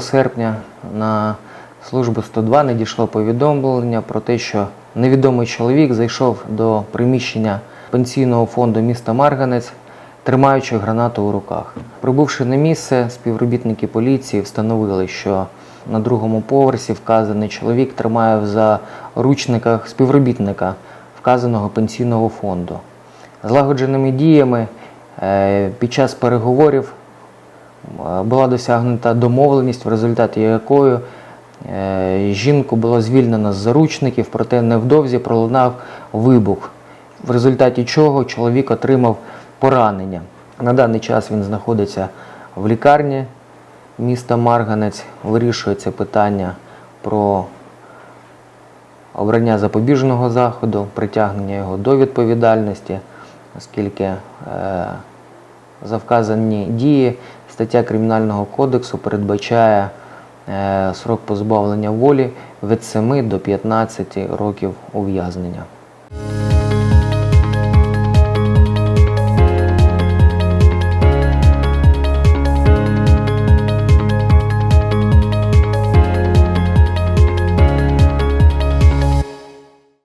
серпня на службу 102 надійшло повідомлення про те, що невідомий чоловік зайшов до приміщення пенсійного фонду міста Марганець, тримаючи гранату у руках. Прибувши на місце, співробітники поліції встановили, що на другому поверсі вказаний чоловік тримає в заручниках співробітника вказаного пенсійного фонду. Злагодженими діями е, під час переговорів була досягнута домовленість, в результаті якої е, жінку було звільнено з заручників, проте невдовзі пролунав вибух, в результаті чого чоловік отримав поранення. На даний час він знаходиться в лікарні міста Марганець, вирішується питання про обрання запобіжного заходу, притягнення його до відповідальності, оскільки е, за вказані дії стаття Кримінального кодексу передбачає е, срок позбавлення волі від 7 до 15 років ув'язнення.